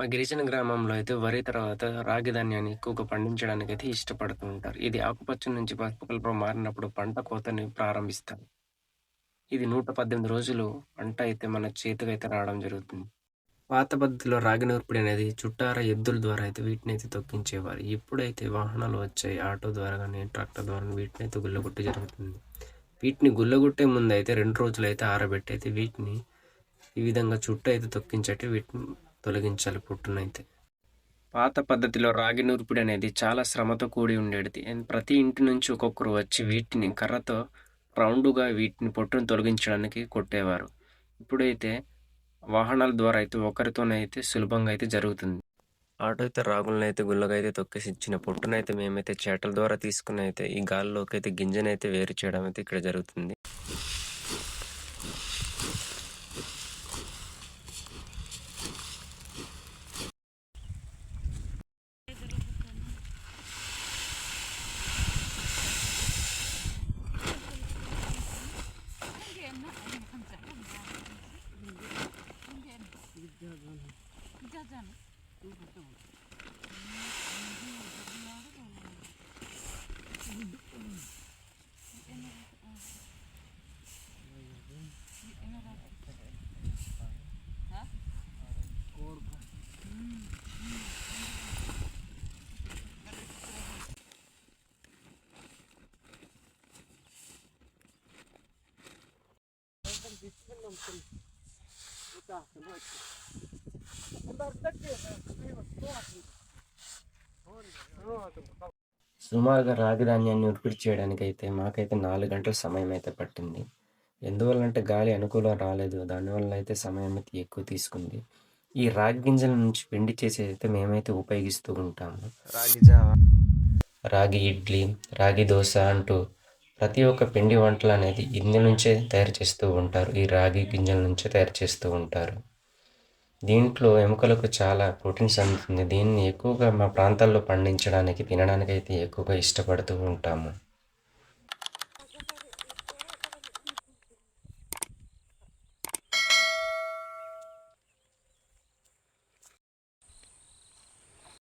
మా గిరిజన గ్రామంలో అయితే వరి తర్వాత రాగి ధాన్యాన్ని ఎక్కువగా పండించడానికి అయితే ఇష్టపడుతూ ఉంటారు. ఇది ఆకుపచ్చ నుంచి పసుపు కలుపు మారినప్పుడు పంట కోతని ప్రారంభిస్తారు. ఇది 118 రోజులు పంట అయితే మన చేతికైతే రావడం జరుగుతుంది. పాత పద్ధతిలో రాగి నూర్పిడి అనేది చుట్టార ఎద్దుల ద్వారా అయితే వీటిని అయితే తొక్కించేవారు. ఇప్పుడైతే వాహనాలు వచ్చాయి. ఆటో ద్వారా కానీ ట్రాక్టర్ ద్వారా వీటిని అయితే గుల్లగొట్టి జరుగుతుంది. వీటిని గుల్లగొట్టే ముందు అయితే 2 రోజులైతే ఆరబెట్టి అయితే వీటిని ఈ విధంగా చుట్టూ అయితే తొక్కించట్టి వీటిని తొలగించాలి పొట్టునైతే. పాత పద్ధతిలో రాగి నూర్పిడి అనేది చాలా శ్రమతో కూడి ఉండేటిది. అండ్ ప్రతి ఇంటి నుంచి ఒక్కొక్కరు వచ్చి వీటిని కర్రతో రౌండ్‌గా వీటిని పొట్టును తొలగించడానికి కొట్టేవారు. ఇప్పుడైతే వాహనాల ద్వారా అయితే ఒకరితోనైతే సులభంగా అయితే జరుగుతుంది. ఆటో అయితే రాగులనైతే గుల్లగా అయితే తొక్కేసి ఇచ్చిన పొట్టునైతే మేమైతే చేటల ద్వారా తీసుకొని అయితే ఈ గాలిలోకైతే గింజనైతే వేరు చేయడం అయితే ఇక్కడ జరుగుతుంది. Então, tá, సుమారుగా రాగి ధాన్యాన్ని నూర్పిడి చేయడానికైతే మాకైతే 4 గంటల సమయం అయితే పట్టింది. ఎందువల్లంటే గాలి అనుకూలం రాలేదు. దానివల్ల అయితే సమయం అయితే ఎక్కువ తీసుకుంది. ఈ రాగి గింజల నుంచి పిండి చేసేదైతే మేమైతే ఉపయోగిస్తూ ఉంటాము. రాగి జావ రాగి ఇడ్లీ, రాగి దోస అంటూ ప్రతి ఒక్క పిండి వంటలనేది ఇందు నుంచే తయారు చేస్తూ ఉంటారు. ఈ రాగి గింజల నుంచే తయారు చేస్తూ ఉంటారు. దీంట్లో ఎముకలకు చాలా ప్రోటీన్స్ అందుతుంది. దీన్ని ఎక్కువగా మా ప్రాంతాల్లో పండించడానికి, తినడానికైతే ఎక్కువగా ఇష్టపడుతూ ఉంటాము.